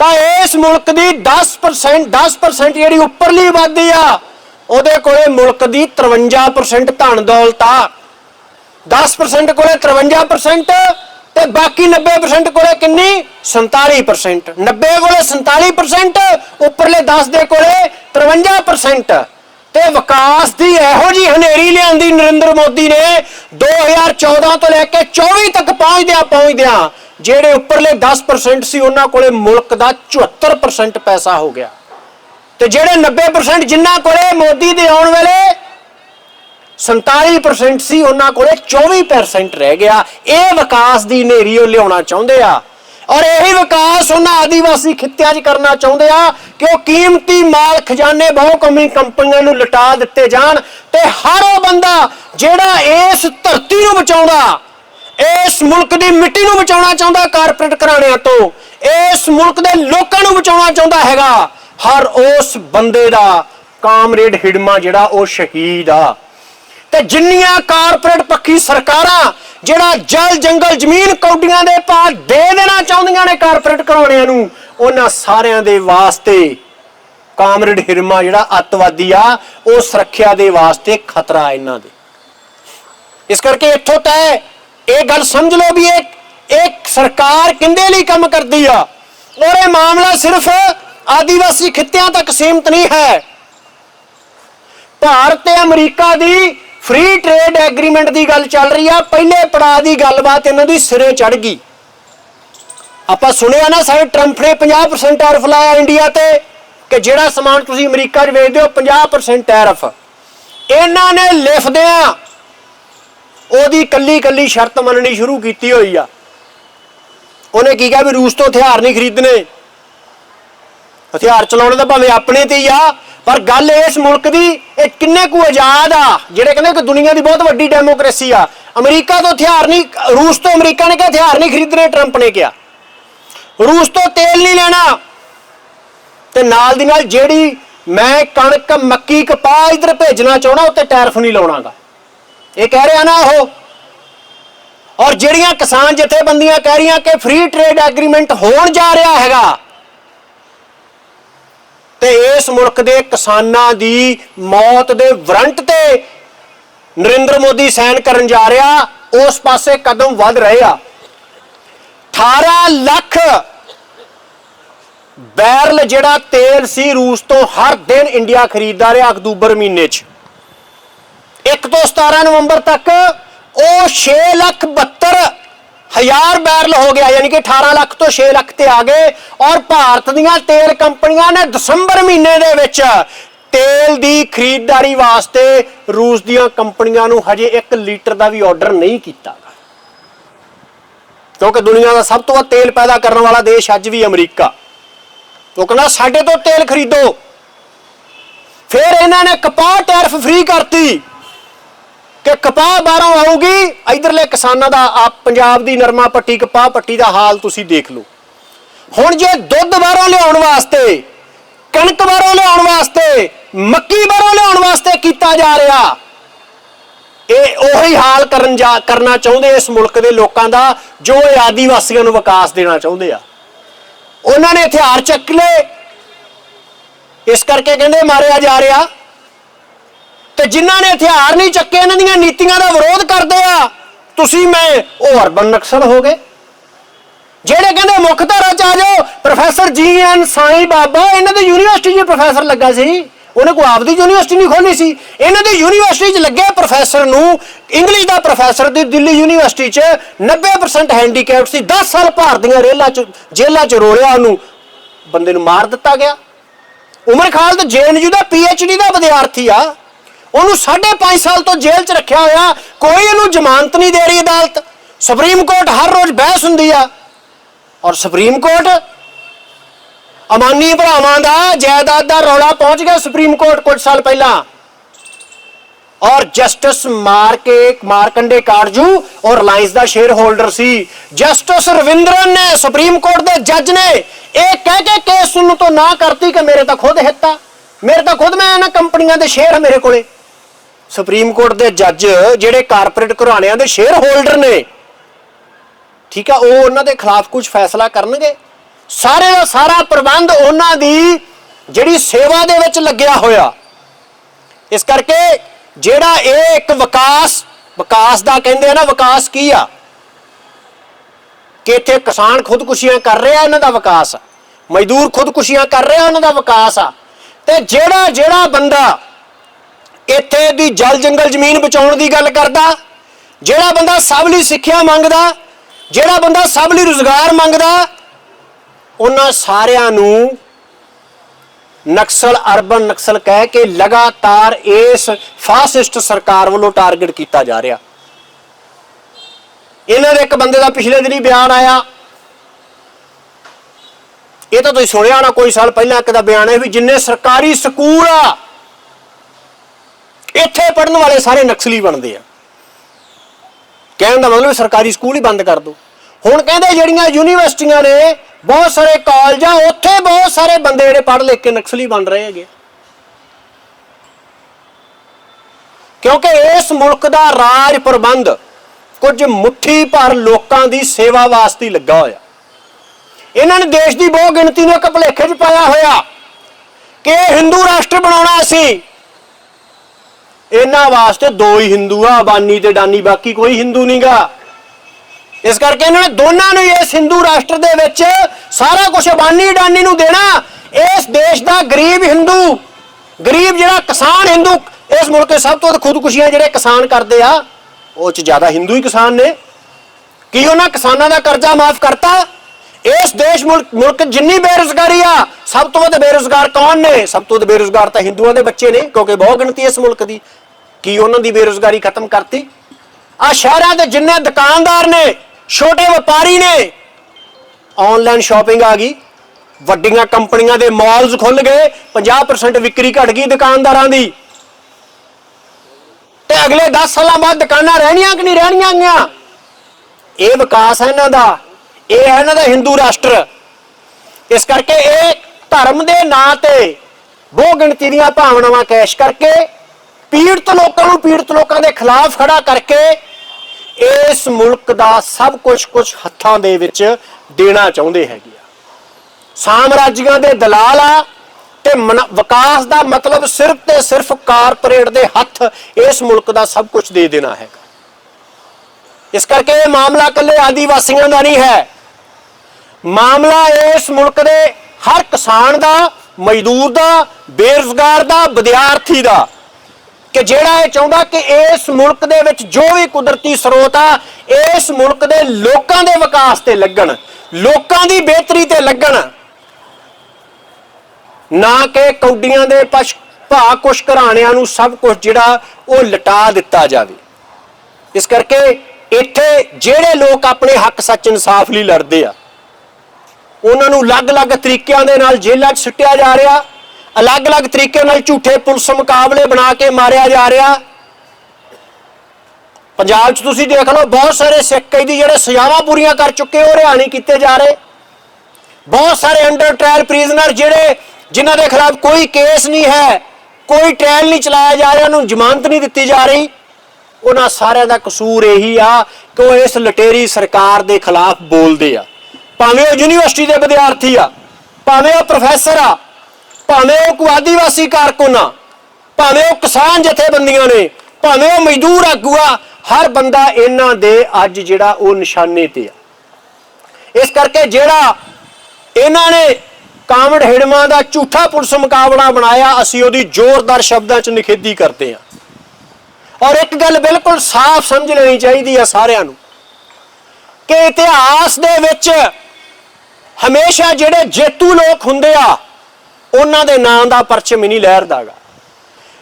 ਤਾਂ ਇਸ ਮੁਲਕ ਦੀ 10% 10% ਜਿਹੜੀ ਉੱਪਰਲੀ ਆਬਾਦੀ ਆ, ਉਹਦੇ ਕੋਲੇ ਮੁਲਕ ਦੀ 53% ਧਨ ਦੌਲਤ ਆ। 10% ਕੋਲੇ 53% ਤੇ ਬਾਕੀ 90% ਕੋਲੇ ਕਿੰਨੀ? 47% 90 ਕੋਲੇ 47% ਉੱਪਰਲੇ 10 ਦੇ ਕੋਲੇ 53% ਤੇ ਵਿਕਾਸ ਦੀ ਇਹੋ ਜੀ ਹਨੇਰੀ ਲਿਆਂਦੀ ਨਰਿੰਦਰ ਮੋਦੀ ਨੇ 2014 ਤੋਂ ਲੈ ਕੇ 24 ਤੱਕ ਪਹੁੰਚਦਿਆਂ ਪਹੁੰਚਦਿਆਂ, ਜਿਹੜੇ ਉੱਪਰਲੇ 10% ਸੀ, ਉਹਨਾਂ ਕੋਲੇ ਮੁਲਕ ਦਾ 74% ਪੈਸਾ ਹੋ ਗਿਆ। ਤੇ ਜਿਹੜੇ 90% ਜਿਨ੍ਹਾਂ ਕੋਲੇ ਮੋਦੀ ਦੇ ਆਉਣ ਵੇਲੇ 47% ਸੀ, ਉਹਨਾਂ ਕੋਲੇ 24% ਰਹਿ ਗਿਆ। ਇਹ ਵਿਕਾਸ ਦੀ ਹਨੇਰੀ ਉਹ ਲਿਆਉਣਾ ਚਾਹੁੰਦੇ ਆ। ਔਰ ਇਹੀ ਵਿਕਾਸ ਉਹਨਾਂ ਆਦੀਵਾਸੀ ਖਿੱਤਿਆਂ 'ਚ ਕਰਨਾ ਚਾਹੁੰਦੇ ਆ ਕਿ ਉਹ ਕੀਮਤੀ ਮਾਲ, ਖਜ਼ਾਨੇ, ਬਹੁ ਕੌਮੀ ਕੰਪਨੀਆਂ ਨੂੰ ਲਟਾ ਦਿੱਤੇ ਜਾਣ ਤੇ ਹਰ ਉਹ ਬੰਦਾ ਜਿਹੜਾ ਇਸ ਧਰਤੀ ਨੂੰ ਬਚਾਉਂਦਾ, ਇਸ ਮੁਲਕ ਦੀ ਮਿੱਟੀ ਨੂੰ ਬਚਾਉਣਾ ਚਾਹੁੰਦਾ ਕਾਰਪੋਰੇਟ ਘਰਾਣਿਆਂ ਤੋਂ, ਇਸ ਮੁਲਕ ਦੇ ਲੋਕਾਂ ਨੂੰ ਬਚਾਉਣਾ ਚਾਹੁੰਦਾ ਹੈਗਾ, ਹਰ ਉਸ ਬੰਦੇ ਦਾ ਕਾਮਰੇਡ ਹਿਡਮਾ ਜਿਹੜਾ ਉਹ ਸ਼ਹੀਦ ਆ। ਤੇ ਜਿੰਨੀਆਂ ਕਾਰਪੋਰੇਟ ਪੱਖੀ ਸਰਕਾਰਾਂ ਜਿਹੜਾ ਜਲ ਜੰਗਲ ਜ਼ਮੀਨ ਕੌਡੀਆਂ ਦੇ ਭਾਅ ਦੇ ਦੇਣਾ ਚਾਹੁੰਦੀਆਂ ਨੇ ਕਾਰਪੋਰੇਟ ਘਰਾਣਿਆਂ ਨੂੰ, ਉਹਨਾਂ ਸਾਰਿਆਂ ਦੇ ਵਾਸਤੇ ਕਾਮਰੇਡ ਹਿਰਮਾ ਜਿਹੜਾ ਅੱਤਵਾਦੀ ਆ, ਉਹ ਸੁਰੱਖਿਆ ਦੇ ਵਾਸਤੇ ਖਤਰਾ ਇਹਨਾਂ ਦੇ। ਇਸ ਕਰਕੇ ਇੱਥੋਂ ਤੱਕ ਇਹ ਗੱਲ ਸਮਝ ਲਓ ਵੀ ਇਹ ਇੱਕ ਸਰਕਾਰ ਕਿੰਦੇ ਲਈ ਕੰਮ ਕਰਦੀ ਆ? ਔਰ ਇਹ ਮਾਮਲਾ ਸਿਰਫ ਆਦੀਵਾਸੀ ਖਿੱਤਿਆਂ ਤੱਕ ਸੀਮਤ ਨਹੀਂ ਹੈ। ਭਾਰਤ ਤੇ ਅਮਰੀਕਾ ਦੀ ਫ੍ਰੀ ਟ੍ਰੇਡ ਐਗਰੀਮੈਂਟ ਦੀ ਗੱਲ ਚੱਲ ਰਹੀ ਆ। ਪਹਿਲੇ ਪੜਾਅ ਦੀ ਗੱਲਬਾਤ ਇਹਨਾਂ ਦੀ ਸਿਰੇ ਚੜ ਗਈ। ਆਪਾਂ ਸੁਣਿਆ ਨਾ ਸਾਡੇ ਟਰੰਪ ਨੇ 50% ਟੈਰਿਫ ਲਾਇਆ ਇੰਡੀਆ ਤੇ ਕਿ ਜਿਹੜਾ ਸਮਾਨ ਤੁਸੀਂ ਅਮਰੀਕਾ 'ਚ ਵੇਚਦੇ ਹੋ 50% ਟੈਰਿਫ ਇਹਨਾਂ ਨੇ ਲਿਖਦਿਆਂ ਉਹਦੀ ਕੱਲੀ ਕੱਲੀ ਸ਼ਰਤ ਮੰਨਣੀ ਸ਼ੁਰੂ ਕੀਤੀ ਹੋਈ ਆ। ਉਹਨੇ ਕੀ ਕਿਹਾ ਵੀ ਰੂਸ ਤੋਂ ਹਥਿਆਰ ਨਹੀਂ ਖਰੀਦਣੇ। ਹਥਿਆਰ ਚਲਾਉਣੇ ਤਾਂ ਭਾਵੇਂ ਆਪਣੇ ਤੇ ਹੀ ਆ ਪਰ ਗੱਲ ਇਸ ਮੁਲਕ ਦੀ, ਇਹ ਕਿੰਨੇ ਕੁ ਆਜ਼ਾਦ ਆ, ਜਿਹੜੇ ਕਹਿੰਦੇ ਕਿ ਦੁਨੀਆ ਦੀ ਬਹੁਤ ਵੱਡੀ ਡੈਮੋਕ੍ਰੇਸੀ ਆ। ਅਮਰੀਕਾ ਤੋਂ ਹਥਿਆਰ ਨਹੀਂ, ਰੂਸ ਤੋਂ ਅਮਰੀਕਾ ਨੇ ਕਿਹਾ ਹਥਿਆਰ ਨਹੀਂ ਖਰੀਦਣੇ, ਟਰੰਪ ਨੇ ਕਿਹਾ। ਰੂਸ ਤੋਂ ਤੇਲ ਨਹੀਂ ਲੈਣਾ। ਤੇ ਨਾਲ ਦੀ ਨਾਲ ਜਿਹੜੀ ਮੈਂ ਕਣਕ, ਮੱਕੀ, ਕਪਾਹ ਇਧਰ ਭੇਜਣਾ ਚਾਹਣਾ ਉੱਤੇ ਟੈਰਫ ਨਹੀਂ ਲਾਉਣਾਗਾ। ਇਹ ਕਹਿ ਰਿਹਾ ਨਾ ਉਹ। ਔਰ ਜਿਹੜੀਆਂ ਕਿਸਾਨ ਜਥੇਬੰਦੀਆਂ ਕਹਿ ਰਹੀਆਂ ਕਿ ਫ੍ਰੀ ਟ੍ਰੇਡ ਐਗਰੀਮੈਂਟ ਹੋਣ ਜਾ ਰਿਹਾ ਹੈਗਾ ਤੇ ਇਸ ਮੁਲਕ ਦੇ ਕਿਸਾਨਾਂ ਦੀ ਮੌਤ ਦੇ ਵਰੰਟ ਤੇ ਨਰਿੰਦਰ ਮੋਦੀ ਸਾਈਨ ਕਰਨ ਜਾ ਰਿਹਾ, ਉਸ ਪਾਸੇ ਕਦਮ ਵੱਧ ਰਹੇ ਆ। 18 ਲੱਖ ਬੈਰਲ ਜਿਹੜਾ ਤੇਲ ਸੀ ਰੂਸ ਤੋਂ ਹਰ ਦਿਨ ਇੰਡੀਆ ਖਰੀਦਦਾ ਰਿਹਾ ਅਕਤੂਬਰ ਮਹੀਨੇ 'ਚ। 1 ਤੋਂ 17 ਨਵੰਬਰ ਤੱਕ ਉਹ 6 ਲੱਖ 72 ਹਜ਼ਾਰ ਬੈਰਲ ਹੋ ਗਿਆ, ਯਾਨੀ ਕਿ 18 ਲੱਖ ਤੋਂ 6 ਲੱਖ ਤੇ ਆ ਗਏ। ਔਰ ਭਾਰਤ ਦੀਆਂ ਤੇਲ ਕੰਪਨੀਆਂ ਨੇ ਦਸੰਬਰ ਮਹੀਨੇ ਦੇ ਵਿੱਚ ਤੇਲ ਦੀ ਖਰੀਦਦਾਰੀ ਵਾਸਤੇ ਰੂਸ ਦੀਆਂ ਕੰਪਨੀਆਂ ਨੂੰ ਹਜੇ 1 ਲੀਟਰ ਦਾ ਵੀ ਆਰਡਰ ਨਹੀਂ ਕੀਤਾ। ਕਿਉਂਕਿ ਦੁਨੀਆ ਦਾ ਸਭ ਤੋਂ ਵੱਧ ਤੇਲ ਪੈਦਾ ਕਰਨ ਵਾਲਾ ਦੇਸ਼ ਅੱਜ ਵੀ ਅਮਰੀਕਾ। ਉਹ ਕਹਿੰਦਾ, ਸਾਡੇ ਤੋਂ ਤੇਲ ਖਰੀਦੋ। ਫਿਰ ਇਹਨਾਂ ਨੇ ਕਪਾਹ ਟੈਰਫ ਫ੍ਰੀ ਕਰਤੀ। ਕਿ ਕਪਾਹ ਬਾਹਰੋਂ ਆਊਗੀ, ਇਧਰਲੇ ਕਿਸਾਨਾਂ ਦਾ ਆ ਪੰਜਾਬ ਦੀ ਨਰਮਾ ਪੱਟੀ, ਕਪਾਹ ਪੱਟੀ ਦਾ ਹਾਲ ਤੁਸੀਂ ਦੇਖ ਲਓ। ਹੁਣ ਜੇ ਦੁੱਧ ਬਾਹਰੋਂ ਲਿਆਉਣ ਵਾਸਤੇ, ਕਣਕ ਬਾਹਰੋਂ ਲਿਆਉਣ ਵਾਸਤੇ, ਮੱਕੀ ਬਾਹਰੋਂ ਲਿਆਉਣ ਵਾਸਤੇ ਕੀਤਾ ਜਾ ਰਿਹਾ, ਇਹ ਉਹੀ ਹਾਲ ਕਰਨ ਜਾ, ਕਰਨਾ ਚਾਹੁੰਦੇ ਇਸ ਮੁਲਕ ਦੇ ਲੋਕਾਂ ਦਾ, ਜੋ ਇਹ ਆਦੀਵਾਸੀਆਂ ਨੂੰ ਵਿਕਾਸ ਦੇਣਾ ਚਾਹੁੰਦੇ ਆ। ਉਹਨਾਂ ਨੇ ਹਥਿਆਰ ਚੱਕ ਲਏ। ਇਸ ਕਰਕੇ ਕਹਿੰਦੇ ਮਾਰਿਆ ਜਾ ਰਿਹਾ। ਤੇ ਜਿਨ੍ਹਾਂ ਨੇ ਹਥਿਆਰ ਨਹੀਂ ਚੱਕੇ, ਇਹਨਾਂ ਦੀਆਂ ਨੀਤੀਆਂ ਦਾ ਵਿਰੋਧ ਕਰਦੇ ਆ, ਤੁਸੀਂ ਮੈਂ, ਉਹ ਅਰਬਨ ਨਕਸਲ ਹੋ ਗਏ। ਜਿਹੜੇ ਕਹਿੰਦੇ ਮੁੱਖ ਧਾਰਾ ਚ ਆ ਜਾਓ, ਪ੍ਰੋਫੈਸਰ ਜੀ ਐਨ ਸਾਈ ਬਾਬਾ, ਇਹਨਾਂ ਦੀ ਯੂਨੀਵਰਸਿਟੀ 'ਚ ਪ੍ਰੋਫੈਸਰ ਲੱਗਾ ਸੀ। ਉਹਨੇ ਕੋਈ ਆਪਦੀ ਯੂਨੀਵਰਸਿਟੀ ਨਹੀਂ ਖੋਲੀ ਸੀ। ਇਹਨਾਂ ਦੀ ਯੂਨੀਵਰਸਿਟੀ 'ਚ ਲੱਗੇ ਪ੍ਰੋਫੈਸਰ ਨੂੰ, ਇੰਗਲਿਸ਼ ਦਾ ਪ੍ਰੋਫੈਸਰ ਦੀ ਦਿੱਲੀ ਯੂਨੀਵਰਸਿਟੀ 'ਚ 90% ਹੈਂਡੀਕੈਪਡ ਸੀ। 10 ਸਾਲ ਭਾਰਤ ਦੀਆਂ ਰੇਲਾਂ 'ਚ, ਜੇਲ੍ਹਾਂ 'ਚ ਰੋਲਿਆ ਉਹਨੂੰ। ਬੰਦੇ ਨੂੰ ਮਾਰ ਦਿੱਤਾ ਗਿਆ। ਉਮਰ ਖਾਲਦ ਜੇਐਨਯੂ ਦਾ ਡੀ ਦਾ ਵਿਦਿਆਰਥੀ ਆ। ਉਹਨੂੰ 5.5 ਸਾਲ ਤੋਂ ਜੇਲ੍ਹ 'ਚ ਰੱਖਿਆ ਹੋਇਆ, ਕੋਈ ਉਹਨੂੰ ਜ਼ਮਾਨਤ ਨਹੀਂ ਦੇ ਰਹੀ ਅਦਾਲਤ। ਸੁਪਰੀਮ ਕੋਰਟ ਹਰ ਰੋਜ਼ ਬਹਿਸ ਹੁੰਦੀ ਆ। ਔਰ ਸੁਪਰੀਮ ਕੋਰਟ ਅਮਾਨੀ ਭਰਾਵਾਂ ਦਾ ਜਾਇਦਾਦ ਦਾ ਰੌਲਾ ਪਹੁੰਚ ਗਿਆ ਸੁਪਰੀਮ ਕੋਰਟ ਕੁਝ ਸਾਲ ਪਹਿਲਾਂ। ਔਰ ਜਸਟਿਸ ਮਾਰਕੇ ਮਾਰਕੰਡੇ ਕਾਰਜੂ ਔਰ ਰਿਲਾਇੰਸ ਦਾ ਸ਼ੇਅਰ ਹੋਲਡਰ ਸੀ। ਜਸਟਿਸ ਰਵਿੰਦਰਨ ਨੇ ਸੁਪਰੀਮ ਕੋਰਟ ਦੇ ਜੱਜ ਨੇ ਇਹ ਕਹਿ ਕੇ ਕੇਸ ਸੁਣਨ ਤੋਂ ਨਾ ਕਰਤੀ ਕਿ ਮੇਰੇ ਤਾਂ ਖੁਦ ਹਿੱਤਾ। ਮੇਰੇ ਤਾਂ ਖੁਦ ਮੈਂ ਇਹਨਾਂ ਕੰਪਨੀਆਂ ਦੇ ਸ਼ੇਅਰ ਮੇਰੇ ਕੋਲੇ। ਸੁਪਰੀਮ ਕੋਰਟ ਦੇ ਜੱਜ ਜਿਹੜੇ ਕਾਰਪੋਰੇਟ ਘਰਾਣਿਆਂ ਦੇ ਸ਼ੇਅਰ ਹੋਲਡਰ ਨੇ। ਠੀਕ ਆ, ਉਹ ਉਹਨਾਂ ਦੇ ਖਿਲਾਫ ਕੁਝ ਫੈਸਲਾ ਕਰਨਗੇ। ਸਾਰੇ ਦਾ ਸਾਰਾ ਪ੍ਰਬੰਧ ਉਹਨਾਂ ਦੀ ਜਿਹੜੀ ਸੇਵਾ ਦੇ ਵਿੱਚ ਲੱਗਿਆ ਹੋਇਆ। ਇਸ ਕਰਕੇ ਜਿਹੜਾ ਇਹ ਇੱਕ ਵਿਕਾਸ ਵਿਕਾਸ ਦਾ ਕਹਿੰਦੇ ਆ ਨਾ, ਵਿਕਾਸ ਕੀ ਆ? ਕਿ ਇੱਥੇ ਕਿਸਾਨ ਖੁਦਕੁਸ਼ੀਆਂ ਕਰ ਰਿਹਾ ਇਹਨਾਂ ਦਾ ਵਿਕਾਸ ਆ। ਮਜ਼ਦੂਰ ਖੁਦਕੁਸ਼ੀਆਂ ਕਰ ਰਿਹਾ ਉਹਨਾਂ ਦਾ ਵਿਕਾਸ ਆ। ਤੇ ਜਿਹੜਾ ਜਿਹੜਾ ਬੰਦਾ ਇੱਥੇ ਦੀ ਜਲ ਜੰਗਲ ਜ਼ਮੀਨ ਬਚਾਉਣ ਦੀ ਗੱਲ ਕਰਦਾ, ਜਿਹੜਾ ਬੰਦਾ ਸਭ ਲਈ ਸਿੱਖਿਆ ਮੰਗਦਾ, ਜਿਹੜਾ ਬੰਦਾ ਸਭ ਲਈ ਰੋਜ਼ਗਾਰ ਮੰਗਦਾ, ਉਹਨਾਂ ਸਾਰਿਆਂ ਨੂੰ ਨਕਸਲ ਅਰਬਨ ਨਕਸਲ ਕਹਿ ਕੇ ਲਗਾਤਾਰ ਇਸ ਫਾਸਿਸਟ ਸਰਕਾਰ ਵੱਲੋਂ ਟਾਰਗੇਟ ਕੀਤਾ ਜਾ ਰਿਹਾ। ਇਹਨਾਂ ਦੇ ਇੱਕ ਬੰਦੇ ਦਾ ਪਿਛਲੇ ਦਿਨੀ ਬਿਆਨ ਆਇਆ। ਇਹ ਤਾਂ ਤੁਸੀਂ ਸੁਣਿਆ ਹੋਣਾ, ਕੋਈ ਸਾਲ ਪਹਿਲਾਂ ਇੱਕ ਦਾ ਬਿਆਨ ਹੈ ਵੀ ਜਿੰਨੇ ਸਰਕਾਰੀ ਸਕੂਲ ਆ ਇੱਥੇ ਪੜਨ ਵਾਲੇ ਸਾਰੇ ਨਕਸਲੀ ਬਣਦੇ ਆ। ਕਹਿਣ ਦਾ ਮਤਲਬ ਸਰਕਾਰੀ ਸਕੂਲ ਹੀ ਬੰਦ ਕਰ ਦੋ। ਹੁਣ ਕਹਿੰਦੇ ਜਿਹੜੀਆਂ ਯੂਨੀਵਰਸਿਟੀਆਂ ਨੇ, ਬਹੁਤ ਸਾਰੇ ਕਾਲਜ ਆ ਉੱਥੇ ਬਹੁਤ ਸਾਰੇ ਬੰਦੇ ਜਿਹੜੇ ਪੜ੍ਹ ਲਿਖ ਕੇ ਨਕਸਲੀ ਬਣ ਰਹੇ ਹੈਗੇ। ਕਿਉਂਕਿ ਇਸ ਮੁਲਕ ਦਾ ਰਾਜ ਪ੍ਰਬੰਧ ਕੁਝ ਮੁੱਠੀ ਭਰ ਲੋਕਾਂ ਦੀ ਸੇਵਾ ਵਾਸਤੇ ਲੱਗਾ ਹੋਇਆ। ਇਹਨਾਂ ਨੇ ਦੇਸ਼ ਦੀ ਬਹੁ ਗਿਣਤੀ ਨੂੰ ਇੱਕ ਭੁਲੇਖੇ 'ਚ ਪਾਇਆ ਹੋਇਆ ਕਿ ਹਿੰਦੂ ਰਾਸ਼ਟਰ ਬਣਾਉਣਾ ਸੀ। ਇਹਨਾਂ ਵਾਸਤੇ ਦੋ ਹੀ ਹਿੰਦੂ ਆ, ਅਬਾਨੀ ਤੇ ਡਾਨੀ, ਬਾਕੀ ਕੋਈ ਹਿੰਦੂ ਨਹੀਂਗਾ ਇਸ ਕਰਕੇ ਇਹਨਾਂ ਨੇ ਦੋਨਾਂ ਨੂੰ ਇਸ ਹਿੰਦੂ ਰਾਸ਼ਟਰ ਦੇ ਵਿੱਚ ਸਾਰਾ ਕੁਝ ਅਬਾਨੀ ਡਾਨੀ ਨੂੰ ਦੇਣਾ। ਇਸ ਦੇਸ਼ ਦਾ ਗਰੀਬ ਹਿੰਦੂ ਗਰੀਬ ਜਿਹੜਾ ਕਿਸਾਨ ਹਿੰਦੂ ਇਸ ਮੁਲਕ ਦੇ ਸਭ ਤੋਂ ਵੱਧ ਖੁਦਕੁਸ਼ੀਆਂ ਜਿਹੜੇ ਕਿਸਾਨ ਕਰਦੇ ਆ, ਉਹ ਚ ਜ਼ਿਆਦਾ ਹਿੰਦੂ ਹੀ ਕਿਸਾਨ ਨੇ। ਕੀ ਉਹਨਾਂ ਕਿਸਾਨਾਂ ਦਾ ਕਰਜ਼ਾ ਮਾਫ ਕਰਤਾ? ਇਸ ਦੇਸ਼ ਮੁਲਕ ਮੁਲਕ ਜਿੰਨੀ ਬੇਰੁਜ਼ਗਾਰੀ ਆ, ਸਭ ਤੋਂ ਵੱਧ ਬੇਰੁਜ਼ਗਾਰ ਕੌਣ ਨੇ? ਸਭ ਤੋਂ ਵੱਧ ਬੇਰੁਜ਼ਗਾਰ ਤਾਂ ਹਿੰਦੂਆਂ ਦੇ ਬੱਚੇ ਨੇ, ਕਿਉਂਕਿ ਬਹੁਤ ਗਿਣਤੀ ਇਸ ਮੁਲਕ ਦੀ। ਕੀ ਉਹਨਾਂ ਦੀ ਬੇਰੁਜ਼ਗਾਰੀ ਖਤਮ ਕਰਤੀ? ਆ ਸ਼ਹਿਰਾਂ ਦੇ ਜਿੰਨੇ ਦੁਕਾਨਦਾਰ ਨੇ, ਛੋਟੇ ਵਪਾਰੀ ਨੇ ਆਨਲਾਈਨ ਸ਼ਾਪਿੰਗ ਆ ਗਈ। ਵੱਡੀਆਂ ਕੰਪਨੀਆਂ ਦੇ ਮਾਲਸ ਖੁੱਲ ਗਏ 50% ਵਿਕਰੀ ਘਟ ਗਈ ਦੁਕਾਨਦਾਰਾਂ ਦੀ। ਤੇ ਅਗਲੇ 10 ਸਾਲਾਂ ਬਾਅਦ ਦੁਕਾਨਾਂ ਰਹਿਣੀਆਂ ਕਿ ਨਹੀਂ ਰਹਿਣੀਆਂ ਗੀਆਂ ਇਹ ਵਿਕਾਸ ਹੈ ਇਹਨਾਂ ਦਾ। ਇਹ ਹੈ ਇਹਨਾਂ ਦਾ ਹਿੰਦੂ ਰਾਸ਼ਟਰ। ਇਸ ਕਰਕੇ ਇਹ ਧਰਮ ਦੇ ਨਾਂ ਤੇ ਬਹੁ ਗਿਣਤੀ ਦੀਆਂ ਭਾਵਨਾਵਾਂ ਕੈਸ਼ ਕਰਕੇ ਪੀੜਤ ਲੋਕਾਂ ਨੂੰ ਪੀੜਤ ਲੋਕਾਂ ਦੇ ਖਿਲਾਫ ਖੜਾ ਕਰਕੇ ਇਸ ਮੁਲਕ ਦਾ ਸਭ ਕੁਝ ਕੁਝ ਹੱਥਾਂ ਦੇ ਵਿੱਚ ਦੇਣਾ ਚਾਹੁੰਦੇ ਹੈਗੇ ਆ। ਸਾਮਰਾਜੀਆਂ ਦੇ ਦਲਾਲ ਆ ਤੇ ਮਨ- ਵਿਕਾਸ ਦਾ ਮਤਲਬ ਸਿਰਫ ਤੇ ਸਿਰਫ ਕਾਰਪੋਰੇਟ ਦੇ ਹੱਥ ਇਸ ਮੁਲਕ ਦਾ ਸਭ ਕੁਝ ਦੇ ਦੇਣਾ ਹੈਗਾ। ਇਸ ਕਰਕੇ ਇਹ ਮਾਮਲਾ ਇਕੱਲੇ ਆਦੀਵਾਸੀਆਂ ਦਾ ਨਹੀਂ ਹੈ। ਮਾਮਲਾ ਇਸ ਮੁਲਕ ਦੇ ਹਰ ਕਿਸਾਨ ਦਾ, ਮਜ਼ਦੂਰ ਦਾ, ਬੇਰੁਜ਼ਗਾਰ ਦਾ, ਵਿਦਿਆਰਥੀ ਦਾ ਕਿ ਜਿਹੜਾ ਇਹ ਚਾਹੁੰਦਾ ਕਿ ਇਸ ਮੁਲਕ ਦੇ ਵਿੱਚ ਜੋ ਵੀ ਕੁਦਰਤੀ ਸਰੋਤ ਆ, ਇਸ ਮੁਲਕ ਦੇ ਲੋਕਾਂ ਦੇ ਵਿਕਾਸ ਤੇ ਲੱਗਣ, ਲੋਕਾਂ ਦੀ ਬਿਹਤਰੀ ਤੇ ਲੱਗਣ। ਨਾ ਕਿ ਕੌਡੀਆਂ ਦੇ ਪਛ ਭਾ ਕੁਛ ਘਰਾਣਿਆਂ ਨੂੰ ਸਭ ਕੁਝ ਜਿਹੜਾ ਉਹ ਲਟਾ ਦਿੱਤਾ ਜਾਵੇ। ਇਸ ਕਰਕੇ ਇੱਥੇ ਜਿਹੜੇ ਲੋਕ ਆਪਣੇ ਹੱਕ ਸੱਚ ਇਨਸਾਫ ਲਈ ਲੜਦੇ ਆ ਉਹਨਾਂ ਨੂੰ ਅਲੱਗ-ਅਲੱਗ ਤਰੀਕਿਆਂ ਦੇ ਨਾਲ ਜੇਲ੍ਹਾਂ 'ਚ ਸੁੱਟਿਆ ਜਾ ਰਿਹਾ, ਅਲੱਗ-ਅਲੱਗ ਤਰੀਕੇ ਨਾਲ ਝੂਠੇ ਪੁਲਿਸ ਮੁਕਾਬਲੇ ਬਣਾ ਕੇ ਮਾਰਿਆ ਜਾ ਰਿਹਾ। ਪੰਜਾਬ 'ਚ ਤੁਸੀਂ ਦੇਖ ਲਓ, ਬਹੁਤ ਸਾਰੇ ਸਿੱਖ ਦੀ ਜਿਹੜੇ ਸਜ਼ਾਵਾਂ ਪੂਰੀਆਂ ਕਰ ਚੁੱਕੇ, ਉਹ ਰਿਹਾਅ ਨਹੀਂ ਕੀਤੇ ਜਾ ਰਹੇ। ਬਹੁਤ ਸਾਰੇ ਅੰਡਰ ਟ੍ਰਾਇਲ ਪ੍ਰਿਜ਼ਨਰ ਜਿਹੜੇ ਜਿਨ੍ਹਾਂ ਦੇ ਖਿਲਾਫ ਕੋਈ ਕੇਸ ਨਹੀਂ ਹੈ, ਕੋਈ ਟ੍ਰਾਇਲ ਨਹੀਂ ਚਲਾਇਆ ਜਾ ਰਿਹਾ, ਉਹਨੂੰ ਜ਼ਮਾਨਤ ਨਹੀਂ ਦਿੱਤੀ ਜਾ ਰਹੀ। ਉਹਨਾਂ ਸਾਰਿਆਂ ਦਾ ਕਸੂਰ ਇਹੀ ਆ ਕਿ ਉਹ ਇਸ ਲਟੇਰੀ ਸਰਕਾਰ ਦੇ ਖਿਲਾਫ ਬੋਲਦੇ ਆ। ਭਾਵੇਂ ਉਹ ਯੂਨੀਵਰਸਿਟੀ ਦੇ ਵਿਦਿਆਰਥੀ ਆ, ਭਾਵੇਂ ਉਹ ਪ੍ਰੋਫੈਸਰ ਆ, ਭਾਵੇਂ ਉਹ ਕੋਈ ਆਦੀਵਾਸੀ ਕਾਰਕੁਨ ਆ, ਭਾਵੇਂ ਉਹ ਕਿਸਾਨ ਜਥੇਬੰਦੀਆਂ ਨੇ, ਭਾਵੇਂ ਉਹ ਮਜ਼ਦੂਰ ਆਗੂ ਆ, ਹਰ ਬੰਦਾ ਇਹਨਾਂ ਦੇ ਅੱਜ ਜਿਹੜਾ ਉਹ ਨਿਸ਼ਾਨੇ ਤੇ ਆ। ਇਸ ਕਰਕੇ ਜਿਹੜਾ ਇਹਨਾਂ ਨੇ ਕਾਮੜ ਹਿੜਮਾਂ ਦਾ ਝੂਠਾ ਪੁਲਿਸ ਮੁਕਾਬਲਾ ਬਣਾਇਆ, ਅਸੀਂ ਉਹਦੀ ਜ਼ੋਰਦਾਰ ਸ਼ਬਦਾਂ 'ਚ ਨਿਖੇਧੀ ਕਰਦੇ ਹਾਂ। ਔਰ ਇੱਕ ਗੱਲ ਬਿਲਕੁਲ ਸਾਫ਼ ਸਮਝ ਲੈਣੀ ਚਾਹੀਦੀ ਆ ਸਾਰਿਆਂ ਨੂੰ ਕਿ ਇਤਿਹਾਸ ਦੇ ਵਿੱਚ ਹਮੇਸ਼ਾ ਜਿਹੜੇ ਜੇਤੂ ਲੋਕ ਹੁੰਦੇ ਆ, ਉਹਨਾਂ ਦੇ ਨਾਂ ਦਾ ਪਰਚਮ ਹੀ ਨਹੀਂ ਲਹਿਰਦਾਗਾ।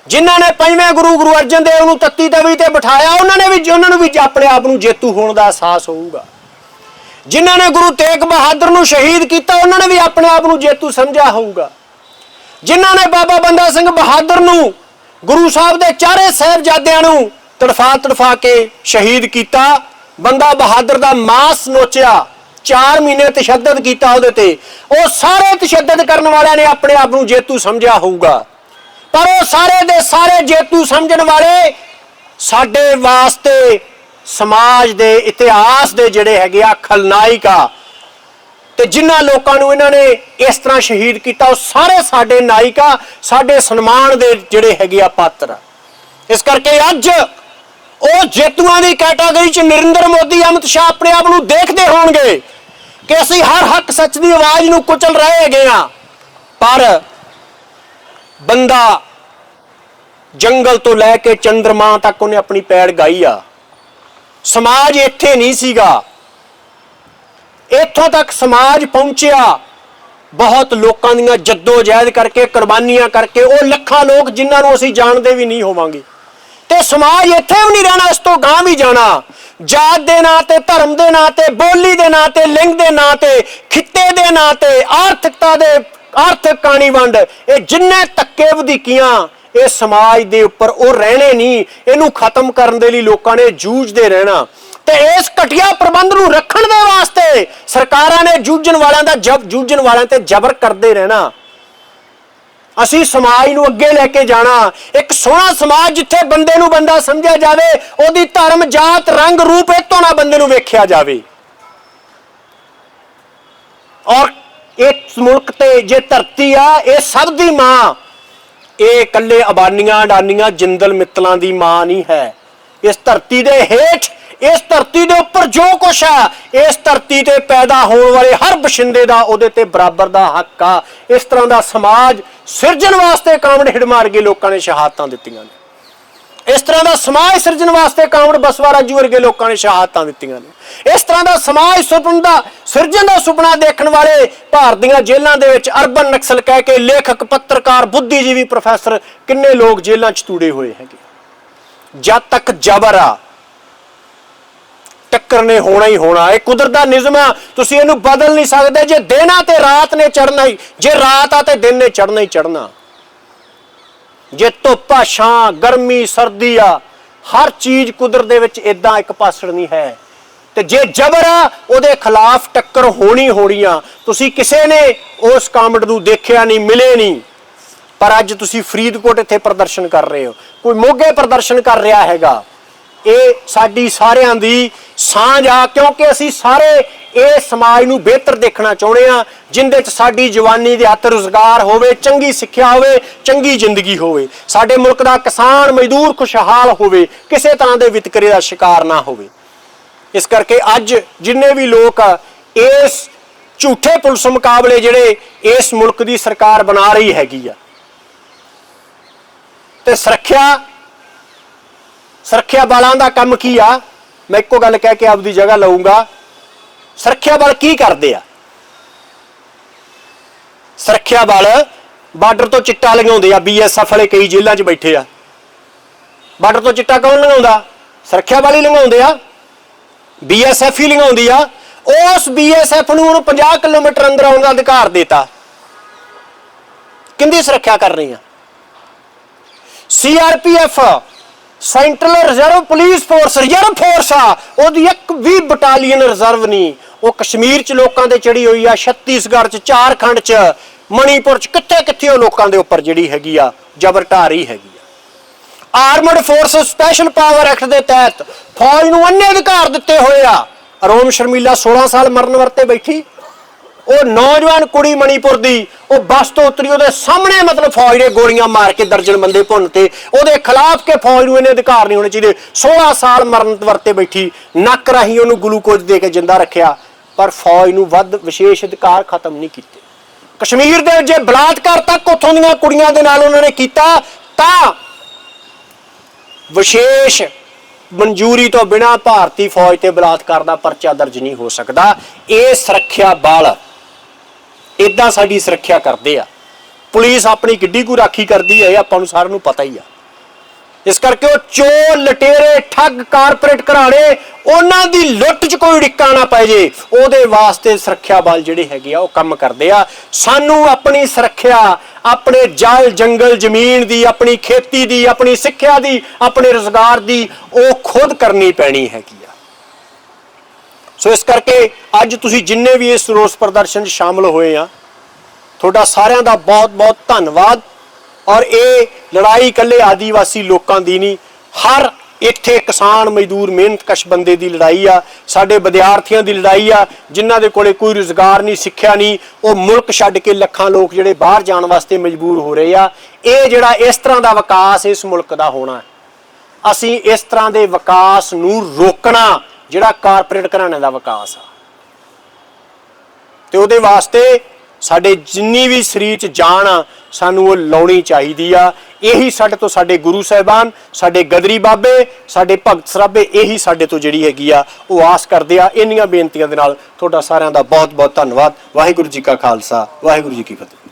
ਜਿਨ੍ਹਾਂ ਨੇ ਪੰਜਵੇਂ ਗੁਰੂ ਗੁਰੂ ਅਰਜਨ ਦੇਵ ਨੂੰ ਤੱਤੀ ਤਵੀ ਤੇ ਬਿਠਾਇਆ, ਉਹਨਾਂ ਨੇ ਵੀ ਉਹਨਾਂ ਨੂੰ ਵੀ ਆਪਣੇ ਆਪ ਨੂੰ ਜੇਤੂ ਹੋਣ ਦਾ ਅਹਿਸਾਸ ਹੋਊਗਾ। ਜਿਨ੍ਹਾਂ ਨੇ ਗੁਰੂ ਤੇਗ ਬਹਾਦਰ ਨੂੰ ਸ਼ਹੀਦ ਕੀਤਾ, ਉਹਨਾਂ ਨੇ ਵੀ ਆਪਣੇ ਆਪ ਨੂੰ ਜੇਤੂ ਸਮਝਿਆ ਹੋਊਗਾ। ਜਿਨ੍ਹਾਂ ਨੇ ਬਾਬਾ ਬੰਦਾ ਸਿੰਘ ਬਹਾਦਰ ਨੂੰ ਗੁਰੂ ਸਾਹਿਬ ਦੇ ਚਾਰੇ ਸਾਹਿਬਜ਼ਾਦਿਆਂ ਨੂੰ ਤੜਫਾ ਤੜਫਾ ਕੇ ਸ਼ਹੀਦ ਕੀਤਾ, ਬੰਦਾ ਬਹਾਦਰ ਦਾ ਮਾਸ ਨੋਚਿਆ 4 ਮਹੀਨੇ ਤਸ਼ੱਦਦ ਕੀਤਾ ਉਹਦੇ ਤੇ। ਉਹ ਸਾਰੇ ਤਸ਼ੱਦਦ ਕਰਨ ਵਾਲਿਆਂ ਨੇ ਆਪਣੇ ਆਪ ਨੂੰ ਜੇਤੂ ਸਮਝਿਆ ਹੋਊਗਾ। ਪਰ ਉਹ ਸਾਰੇ ਦੇ ਸਾਰੇ ਜੇਤੂ ਸਮਝਣ ਵਾਲੇ ਸਾਡੇ ਵਾਸਤੇ ਸਮਾਜ ਦੇ ਇਤਿਹਾਸ ਦੇ ਜਿਹੜੇ ਹੈਗੇ ਆ ਖਲਨਾਇਕ ਆ। ਤੇ ਜਿਨ੍ਹਾਂ ਲੋਕਾਂ ਨੂੰ ਇਹਨਾਂ ਨੇ ਇਸ ਤਰ੍ਹਾਂ ਸ਼ਹੀਦ ਕੀਤਾ, ਉਹ ਸਾਰੇ ਸਾਡੇ ਨਾਇਕਾ ਸਾਡੇ ਸਨਮਾਨ ਦੇ ਜਿਹੜੇ ਹੈਗੇ ਆ ਪਾਤਰ। ਆ ਇਸ ਕਰਕੇ ਅੱਜ ਉਹ ਜੇਤੂਆਂ ਦੀ ਕੈਟਾਗਰੀ ਚ ਨਰਿੰਦਰ ਮੋਦੀ, ਅਮਿਤ ਸ਼ਾਹ ਆਪਣੇ ਆਪ ਨੂੰ ਦੇਖਦੇ ਹੋਣਗੇ। ਕਿ ਅਸੀਂ ਹਰ ਹੱਕ ਸੱਚ ਦੀ ਆਵਾਜ਼ ਨੂੰ ਕੁਚਲ ਰਹੇ ਹੈਗੇ ਆ ਪਰ ਬੰਦਾ ਜੰਗਲ ਤੋਂ ਲੈ ਕੇ ਚੰਦਰਮਾ ਤੱਕ ਉਹਨੇ ਆਪਣੀ ਪੈੜ ਗਾਈ ਆ। ਸਮਾਜ ਇੱਥੇ ਨਹੀਂ ਸੀਗਾ। ਇੱਥੋਂ ਤੱਕ ਸਮਾਜ ਪਹੁੰਚਿਆ। ਬਹੁਤ ਲੋਕਾਂ ਦੀਆਂ ਜੱਦੋ ਜਹਿਦ ਕਰਕੇ, ਕੁਰਬਾਨੀਆਂ ਕਰਕੇ, ਉਹ ਲੱਖਾਂ ਲੋਕ ਜਿਨ੍ਹਾਂ ਨੂੰ ਅਸੀਂ ਜਾਣਦੇ ਵੀ ਨਹੀਂ ਹੋਵਾਂਗੇ। ਤੇ ਸਮਾਜ ਇੱਥੇ ਵੀ ਨਹੀਂ ਰਹਿਣਾ, ਇਸ ਤੋਂ ਗਾਂ ਵੀ ਜਾਣਾ। ਜਾਤ ਦੇ ਨਾਂ ਤੇ, ਧਰਮ ਦੇ ਨਾਂ ਤੇ, ਬੋਲੀ ਦੇ ਨਾਂ ਤੇ, ਲਿੰਗ ਦੇ ਨਾਂ ਤੇ, ਖਿੱਤੇ ਦੇ ਨਾਂ ਤੇ, ਆਰਥਿਕਤਾ ਦੇ, ਆਰਥਿਕ ਕਾਣੀ ਵੰਡ, ਇਹ ਜਿੰਨੇ ਤੱਕੇ ਵਧੀਕੀਆਂ, ਇਹ ਸਮਾਜ ਦੇ ਉੱਪਰ ਉਹ ਰਹਿਣੇ ਨਹੀਂ, ਇਹਨੂੰ ਖਤਮ ਕਰਨ ਦੇ ਲਈ ਲੋਕਾਂ ਨੇ ਜੂਝਦੇ ਰਹਿਣਾ। ਤੇ ਇਸ ਘਟੀਆ ਪ੍ਰਬੰਧ ਨੂੰ ਰੱਖਣ ਦੇ ਵਾਸਤੇ ਸਰਕਾਰਾਂ ਨੇ ਜੂਝਣ ਵਾਲਿਆਂ ਦਾ ਜਬ, ਜੂਝਣ ਵਾਲਿਆਂ ਤੇ ਜ਼ਬਰ ਕਰਦੇ ਰਹਿਣਾ। ਅਸੀਂ ਸਮਾਜ ਨੂੰ ਅੱਗੇ ਲੈ ਕੇ ਜਾਣਾ। ਇੱਕ ਸੋਹਣਾ ਸਮਾਜ ਜਿੱਥੇ ਬੰਦੇ ਨੂੰ ਬੰਦਾ ਸਮਝਿਆ ਜਾਵੇ, ਉਹਦੀ ਧਰਮ, ਜਾਤ, ਰੰਗ, ਰੂਪ ਇਹ ਤੋਂ ਨਾ ਬੰਦੇ ਨੂੰ ਵੇਖਿਆ ਜਾਵੇ। ਔਰ ਇਸ ਮੁਲਕ ਤੇ ਜੇ ਧਰਤੀ ਆ, ਇਹ ਸਭ ਦੀ ਮਾਂ। ਇਹ ਇਕੱਲੇ ਅਬਾਨੀਆਂ, ਅਡਾਨੀਆਂ, ਜਿੰਦਲ ਮਿੱਤਲਾਂ ਦੀ ਮਾਂ ਨਹੀਂ ਹੈ। ਇਸ ਧਰਤੀ ਦੇ ਹੇਠ ਇਸ ਧਰਤੀ ਦੇ ਉੱਪਰ ਜੋ ਕੁਛ ਆ ਇਸ ਧਰਤੀ ਤੇ ਪੈਦਾ ਹੋਣ ਵਾਲੇ ਹਰ ਬਸ਼ਿੰਦੇ ਦਾ ਉਹਦੇ ਤੇ ਬਰਾਬਰ ਦਾ ਹੱਕ ਆ। ਇਸ ਤਰ੍ਹਾਂ ਦਾ ਸਮਾਜ ਸਿਰਜਣ ਵਾਸਤੇ ਕਾਮੜ ਹਿੜ ਮਾਰ ਕੇ ਲੋਕਾਂ ਨੇ ਸ਼ਹਾਦਤਾਂ ਦਿੱਤੀਆਂ ਨੇ। ਇਸ ਤਰ੍ਹਾਂ ਦਾ ਸਮਾਜ ਸਿਰਜਣ ਵਾਸਤੇ ਕਾਮੜ ਬਸਵਾ ਰਾਜੂ ਵਰਗੇ ਲੋਕਾਂ ਨੇ ਸ਼ਹਾਦਤਾਂ ਦਿੱਤੀਆਂ ਨੇ। ਇਸ ਤਰ੍ਹਾਂ ਦਾ ਸਮਾਜ ਸੁਪਨ ਦਾ ਸਿਰਜਣ ਦਾ ਸੁਪਨਾ ਦੇਖਣ ਵਾਲੇ ਭਾਰਤ ਦੀਆਂ ਜੇਲ੍ਹਾਂ ਦੇ ਵਿੱਚ ਅਰਬਨ ਨਕਸਲ ਕਹਿ ਕੇ ਲੇਖਕ, ਪੱਤਰਕਾਰ, ਬੁੱਧੀਜੀਵੀ ਪ੍ਰੋਫੈਸਰ ਕਿੰਨੇ ਲੋਕ ਜੇਲ੍ਹਾਂ 'ਚ ਤੂੜੇ ਹੋਏ ਹੈਗੇ। ਜਦ ਤੱਕ ਜਬਰ ਆ ਟੱਕਰ ਨੇ ਹੋਣਾ ਹੀ ਹੋਣਾ। ਇਹ ਕੁਦਰਤ ਦਾ ਨਿਯਮ ਆ। ਤੁਸੀਂ ਇਹਨੂੰ ਬਦਲ ਨਹੀਂ ਸਕਦੇ। ਜੇ ਦਿਨ ਆ ਤੇ ਰਾਤ ਨੇ ਚੜਨਾ ਹੀ, ਜੇ ਰਾਤ ਆ ਤੇ ਦਿਨ ਨੇ ਚੜਨਾ ਹੀ ਚੜਨਾ ਜੇ ਧੁੱਪ ਆ, ਛਾਂ, ਗਰਮੀ, ਸਰਦੀ ਆ, ਹਰ ਚੀਜ਼ ਕੁਦਰਤ ਦੇ ਵਿੱਚ ਇਦਾਂ ਇੱਕ ਪਾਸੜ ਨਹੀਂ ਹੈ। ਤੇ ਜੇ ਜਬਰ ਆ, ਉਹਦੇ ਖਿਲਾਫ ਟੱਕਰ ਹੋਣੀ ਹੋਣੀ ਆ। ਤੁਸੀਂ ਕਿਸੇ ਨੇ ਉਸ ਕਾਮੜ ਨੂੰ ਦੇਖਿਆ ਨਹੀਂ, ਮਿਲੇ ਨਹੀਂ। ਪਰ ਅੱਜ ਤੁਸੀਂ ਫਰੀਦਕੋਟ ਇੱਥੇ ਪ੍ਰਦਰਸ਼ਨ ਕਰ ਰਹੇ ਹੋ। ਕੋਈ ਮੋਗੇ ਪ੍ਰਦਰਸ਼ਨ ਕਰ ਰਿਹਾ ਹੈਗਾ। ਇਹ ਸਾਡੀ ਸਾਰਿਆਂ ਦੀ ਸਾਂਝ ਆ, ਕਿਉਂਕਿ ਅਸੀਂ ਸਾਰੇ ਇਹ ਸਮਾਜ ਨੂੰ ਬਿਹਤਰ ਦੇਖਣਾ ਚਾਹੁੰਦੇ ਆ ਜਿੰਦੇ ਚ ਸਾਡੀ ਜਵਾਨੀ ਦੇ ਹੱਥ ਰੁਜ਼ਗਾਰ ਹੋਵੇ, ਚੰਗੀ ਸਿੱਖਿਆ ਹੋਵੇ, ਚੰਗੀ ਜ਼ਿੰਦਗੀ ਹੋਵੇ। ਸਾਡੇ ਮੁਲਕ ਦਾ ਕਿਸਾਨ ਮਜ਼ਦੂਰ ਖੁਸ਼ਹਾਲ ਹੋਵੇ, ਕਿਸੇ ਤਰ੍ਹਾਂ ਦੇ ਵਿਤਕਰੇ ਦਾ ਸ਼ਿਕਾਰ ਨਾ ਹੋਵੇ। ਇਸ ਕਰਕੇ ਅੱਜ ਜਿੰਨੇ ਵੀ ਲੋਕ ਇਸ ਝੂਠੇ ਪੁਲਿਸ ਮੁਕਾਬਲੇ ਜਿਹੜੇ ਇਸ ਮੁਲਕ ਦੀ ਸਰਕਾਰ ਬਣਾ ਰਹੀ ਹੈਗੀ ਆ। ਤੇ ਸੁਰੱਖਿਆ ਸੁਰੱਖਿਆ ਬਲਾਂ ਦਾ ਕੰਮ ਕੀ ਆ? ਮੈਂ ਇੱਕੋ ਗੱਲ ਕਹਿ ਕੇ ਆਪਦੀ ਜਗ੍ਹਾ ਲਊਂਗਾ। ਸੁਰੱਖਿਆ ਬਲ ਕੀ ਕਰਦੇ ਆ? ਸੁਰੱਖਿਆ ਬਲ ਬਾਰਡਰ ਤੋਂ ਚਿੱਟਾ ਲਗਾਉਂਦੇ ਆ। ਬੀਐਸਐਫ ਵਾਲੇ ਕਈ ਜੇਲ੍ਹਾਂ 'ਚ ਬੈਠੇ ਆ। ਬਾਰਡਰ ਤੋਂ ਚਿੱਟਾ ਕੌਣ ਲਗਾਉਂਦਾ ਸੁਰੱਖਿਆ ਬਲ ਹੀ ਲਗਾਉਂਦੇ ਆ। ਬੀਐਸਐਫ ਹੀ ਲਗਾਉਂਦੀ ਆ। ਉਸ ਬੀਐਸਐਫ ਨੂੰ ਉਹਨੂੰ 50 ਕਿਲੋਮੀਟਰ ਅੰਦਰ ਆਉਣ ਦਾ ਅਧਿਕਾਰ ਦਿੱਤਾ। ਕਿੰਦੀ ਸੁਰੱਖਿਆ ਕਰ ਰਹੀ ਆ CRPF central reserve police force reserve force ਆ। ਉਹਦੀ ਇੱਕ ਵੀ ਬਟਾਲੀਅਨ ਰਿਜ਼ਰਵ ਨਹੀਂ। ਉਹ ਕਸ਼ਮੀਰ ਚ ਲੋਕਾਂ ਦੇ ਚੜੀ ਹੋਈ ਆ, ਛੱਤੀਸਗੜ੍ਹ ਚ, ਝਾਰਖੰਡ ਚ, ਮਣੀਪੁਰ ਚ, ਕਿੱਥੇ ਕਿੱਥੇ ਉਹ ਲੋਕਾਂ ਦੇ ਉੱਪਰ ਜਿਹੜੀ ਹੈਗੀ ਆ ਜ਼ਬਰ ਢਾ ਹੈਗੀ ਆ। Armed force special power act ਦੇ ਤਹਿਤ ਫੌਜ ਨੂੰ ਅੰਨੇ ਅਧਿਕਾਰ ਦਿੱਤੇ ਹੋਏ ਆ। ਰੋਮ ਸ਼ਰਮੀਲਾ 16 ਸਾਲ ਮਰਨ ਵਰਤੇ ਬੈਠੀ। ਉਹ ਨੌਜਵਾਨ ਕੁੜੀ ਮਣੀਪੁਰ ਦੀ, ਉਹ ਬੱਸ ਤੋਂ ਉਤਰੀ, ਉਹਦੇ ਸਾਹਮਣੇ ਮਤਲਬ ਫੌਜ ਨੇ ਗੋਲੀਆਂ ਮਾਰ ਕੇ ਦਰਜਨ ਬੰਦੇ ਭੁੰਨ ਤੇ, ਉਹਦੇ ਖਿਲਾਫ ਕੇ ਫੌਜ ਨੂੰ ਇਹਨੇ ਅਧਿਕਾਰ ਨਹੀਂ ਹੋਣੇ ਚਾਹੀਦੇ। 16 ਸਾਲ ਮਰਨ ਵਰਤੇ ਬੈਠੀ, ਨੱਕ ਰਾਹੀਂ ਉਹਨੂੰ ਗਲੂਕੋਜ਼ ਦੇ ਕੇ ਜਿੰਦਾ ਰੱਖਿਆ, ਪਰ ਫੌਜ ਨੂੰ ਵੱਧ ਵਿਸ਼ੇਸ਼ ਅਧਿਕਾਰ ਖਤਮ ਨਹੀਂ ਕੀਤੇ। ਕਸ਼ਮੀਰ ਦੇ ਜੇ ਬਲਾਤਕਾਰ ਤੱਕ ਉੱਥੋਂ ਦੀਆਂ ਕੁੜੀਆਂ ਦੇ ਨਾਲ ਉਹਨਾਂ ਨੇ ਕੀਤਾ, ਤਾਂ ਵਿਸ਼ੇਸ਼ ਮਨਜ਼ੂਰੀ ਤੋਂ ਬਿਨਾ ਭਾਰਤੀ ਫੌਜ ਤੇ ਬਲਾਤਕਾਰ ਦਾ ਪਰਚਾ ਦਰਜ ਨਹੀਂ ਹੋ ਸਕਦਾ। ਇਹ ਸੁਰੱਖਿਆ ਬਲ ਇਦਾਂ ਸਾਡੀ ਸੁਰੱਖਿਆ ਕਰਦੇ ਆ। ਪੁਲਿਸ ਆਪਣੀ ਕਿੱਡੀ ਕੁ ਰਾਖੀ ਕਰਦੀ ਹੈ ਇਹ ਆਪਾਂ ਨੂੰ ਸਾਰਿਆਂ ਨੂੰ ਪਤਾ ਹੀ ਆ। ਇਸ ਕਰਕੇ ਉਹ ਚੋਰ, ਲਟੇਰੇ, ਠੱਗ, ਕਾਰਪੋਰੇਟ ਘਰਾਣੇ, ਉਹਨਾਂ ਦੀ ਲੁੱਟ 'ਚ ਕੋਈ ਡਿੱਕਾ ਨਾ ਪੈ ਜੇ, ਉਹਦੇ ਵਾਸਤੇ ਸੁਰੱਖਿਆ ਬਲ ਜਿਹੜੇ ਹੈਗੇ ਆ, ਉਹ ਕੰਮ ਕਰਦੇ ਆ। ਸਾਨੂੰ ਆਪਣੀ ਸੁਰੱਖਿਆ, ਆਪਣੇ ਜਲ, ਜੰਗਲ, ਜ਼ਮੀਨ ਦੀ, ਆਪਣੀ ਖੇਤੀ ਦੀ, ਆਪਣੀ ਸਿੱਖਿਆ ਦੀ, ਆਪਣੇ ਰੋਜ਼ਗਾਰ ਦੀ, ਉਹ ਖੁਦ ਕਰਨੀ ਪੈਣੀ ਹੈਗੀ। ਸੋ ਇਸ ਕਰਕੇ ਅੱਜ ਤੁਸੀਂ ਜਿੰਨੇ ਵੀ ਇਸ ਰੋਸ ਪ੍ਰਦਰਸ਼ਨ 'ਚ ਸ਼ਾਮਲ ਹੋਏ ਆ, ਤੁਹਾਡਾ ਸਾਰਿਆਂ ਦਾ ਬਹੁਤ ਬਹੁਤ ਧੰਨਵਾਦ। ਔਰ ਇਹ ਲੜਾਈ ਇਕੱਲੇ ਆਦੀਵਾਸੀ ਲੋਕਾਂ ਦੀ ਨਹੀਂ, ਹਰ ਇੱਥੇ ਕਿਸਾਨ ਮਜ਼ਦੂਰ ਮਿਹਨਤਕਸ਼ ਬੰਦੇ ਦੀ ਲੜਾਈ ਆ, ਸਾਡੇ ਵਿਦਿਆਰਥੀਆਂ ਦੀ ਲੜਾਈ ਆ, ਜਿਨ੍ਹਾਂ ਦੇ ਕੋਲੇ ਕੋਈ ਰੁਜ਼ਗਾਰ ਨਹੀਂ, ਸਿੱਖਿਆ ਨਹੀਂ, ਉਹ ਮੁਲਕ ਛੱਡ ਕੇ ਲੱਖਾਂ ਲੋਕ ਜਿਹੜੇ ਬਾਹਰ ਜਾਣ ਵਾਸਤੇ ਮਜਬੂਰ ਹੋ ਰਹੇ ਆ। ਇਹ ਜਿਹੜਾ ਇਸ ਤਰ੍ਹਾਂ ਦਾ ਵਿਕਾਸ ਇਸ ਮੁਲਕ ਦਾ ਹੋਣਾ ਅਸੀਂ ਇਸ ਤਰ੍ਹਾਂ ਦੇ ਵਿਕਾਸ ਨੂੰ ਰੋਕਣਾ ਜਿਹੜਾ ਕਾਰਪੋਰੇਟ ਘਰਾਣੇ ਦਾ ਵਿਕਾਸ ਆ। ਤੇ ਉਹਦੇ ਵਾਸਤੇ ਸਾਡੇ ਜਿੰਨੀ ਵੀ ਸਰੀਰ 'ਚ ਜਾਨ ਆ, ਸਾਨੂੰ ਉਹ ਲਾਉਣੀ ਚਾਹੀਦੀ ਆ। ਇਹੀ ਸਾਡੇ ਤੋਂ ਸਾਡੇ ਗੁਰੂ ਸਾਹਿਬਾਨ, ਸਾਡੇ ਗਦਰੀ ਬਾਬੇ, ਸਾਡੇ ਭਗਤ ਸਰਾਭੇ ਇਹੀ ਸਾਡੇ ਤੋਂ ਜਿਹੜੀ ਹੈਗੀ ਆ, ਉਹ ਆਸ ਕਰਦੇ ਆ। ਇੰਨੀਆਂ ਬੇਨਤੀਆਂ ਦੇ ਨਾਲ ਤੁਹਾਡਾ ਸਾਰਿਆਂ ਦਾ ਬਹੁਤ ਬਹੁਤ ਧੰਨਵਾਦ। ਵਾਹਿਗੁਰੂ ਜੀ ਕਾ ਖਾਲਸਾ, ਵਾਹਿਗੁਰੂ ਜੀ ਕੀ ਫਤਿਹ।